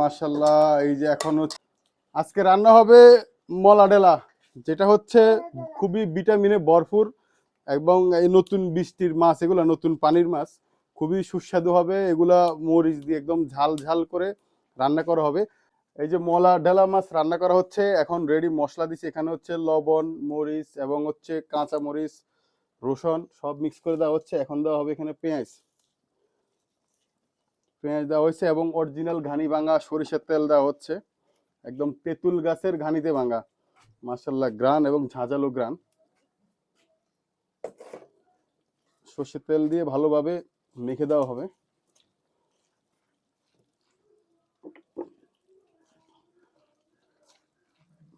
মাশাল্লাহ এই যে এখন আজকে রান্না হবে মলাডেলা যেটা হচ্ছে খুবই ভিটামিনে ভরপুর এবং এই নতুন বৃষ্টির মাছ, এগুলা নতুন পানির মাছ, খুবই সুস্বাদু হবে, এগুলা মরিচ দিয়ে একদম ঝাল ঝাল করে রান্না করা হবে। এই যে মলা ডেলা মাছ রান্না করা হচ্ছে, এখন রেডি মশলা দিচ্ছে, এখানে হচ্ছে লবণ, মরিচ এবং হচ্ছে কাঁচা মরিচ রসুন সব মিক্স করে দেওয়া হচ্ছে, এখন দেওয়া হবে এখানে পেঁয়াজ। পেঁয়াজ দেওয়া হয়েছে এবং অরিজিনাল ঘানি ভাঙা সরিষার তেল দেওয়া হচ্ছে। একদম তেঁতুল গাছের ঘানিতে ভাঙা। মার্শাল্লাহ গ্রান এবং ঝাঁঝালো গ্রান। সর্ষের তেল দিয়ে ভালোভাবে মেখে দেওয়া হবে।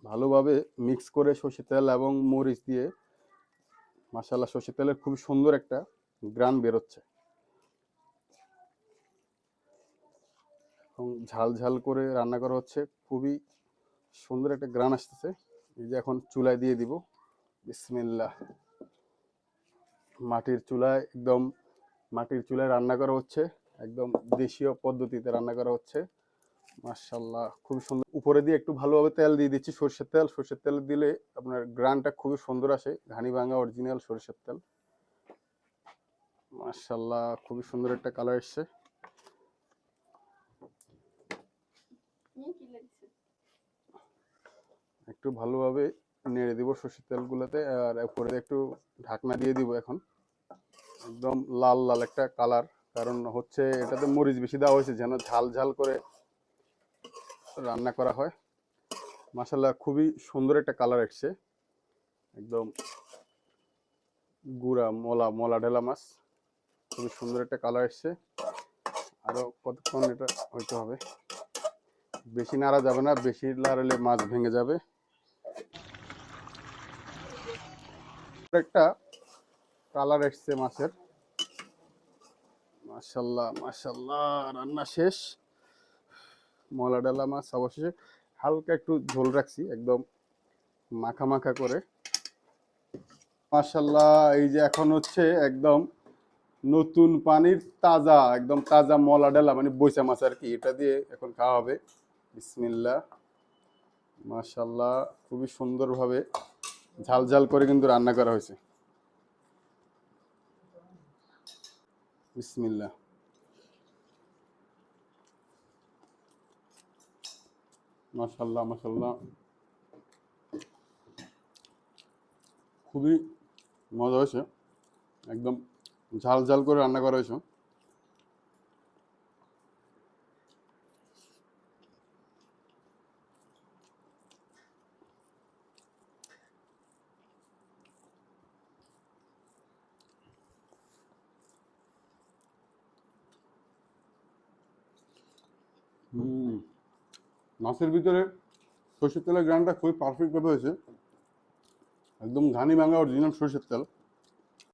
ভালোভাবে মিক্স করে সর্ষের তেল এবং মরিচ দিয়ে মাসাল্লাহ সর্ষের তেলের খুব সুন্দর একটা গ্রান বেরোচ্ছে। এবং ঝাল ঝাল করে রান্না করা হচ্ছে। খুবই সুন্দর একটা গ্রান আসতেছে। এই যে এখন চুলায় দিয়ে দিব। বিসমিল্লাহ। মাটির চুলায় একদম মাটির চুলায় রান্না করা হচ্ছে। একদম দেশীয় পদ্ধতিতে রান্না করা হচ্ছে। মার্শাল্লাহ খুবই সুন্দর। উপরে দিয়ে একটু ভালোভাবে তেল দিয়ে দিচ্ছি, সর্ষের তেল। সর্ষের তেল দিলে আপনার গ্রানটা খুবই সুন্দর আসে। ঘানি ভাঙা অরিজিনাল সর্ষের তেল। মার্শাল্লাহ খুবই সুন্দর একটা কালার এসছে। একটু ভালোভাবে নেড়ে দিব সর্ষের তেলগুলোতে আর উপরে একটু ঢাকনা দিয়ে দিব এখন। একদম লাল লাল একটা কালার, কারণ হচ্ছে এটাতে মরিচ বেশি দেওয়া হয়েছে, যেন ঝাল ঝাল করে রান্না করা হয়। মাসাল্লাহ খুবই সুন্দর একটা কালার এসছে একদম গুড়া, মলা মলা ঢেলা মাছ। খুবই সুন্দর একটা কালার এসছে আরও কতক্ষণ এটা হইতে হবে? বেশি নাড়া যাবে না, বেশি নাড়ালে মাছ ভেঙে যাবে। একটা কালার এসছে মাছের। মাশাল্লাহ মাশাল্লাহ, রান্না শেষ। মলা ডালা মাছ অবশেষে হালকা একটু ঝোল রাখছি, একদম মাখা মাখা করে। মাশাল্লাহ, এই যে এখন হচ্ছে একদম নতুন পানির তাজা, একদম তাজা মলা ডালা মানে বৈশা মাছ আর কি, এটা দিয়ে এখন খাওয়া হবে। বিসমিল্লাহ। মাশাল্লাহ খুবই সুন্দরভাবে ঝাল ঝাল করে কিন্তু রান্না করা হয়েছে। বিসমিল্লাহ। মাশাল্লাহ মাশাল্লাহ খুবই মজা হয়েছে। একদম ঝাল ঝাল করে রান্না করা হয়েছে। হুম। মাছের ভিতরে সর্ষের তেলের গ্রানটা খুবই পারফেক্টভাবে হয়েছে। একদম ঘানি ভাঙা অরিজিনাল সর্ষের তেল।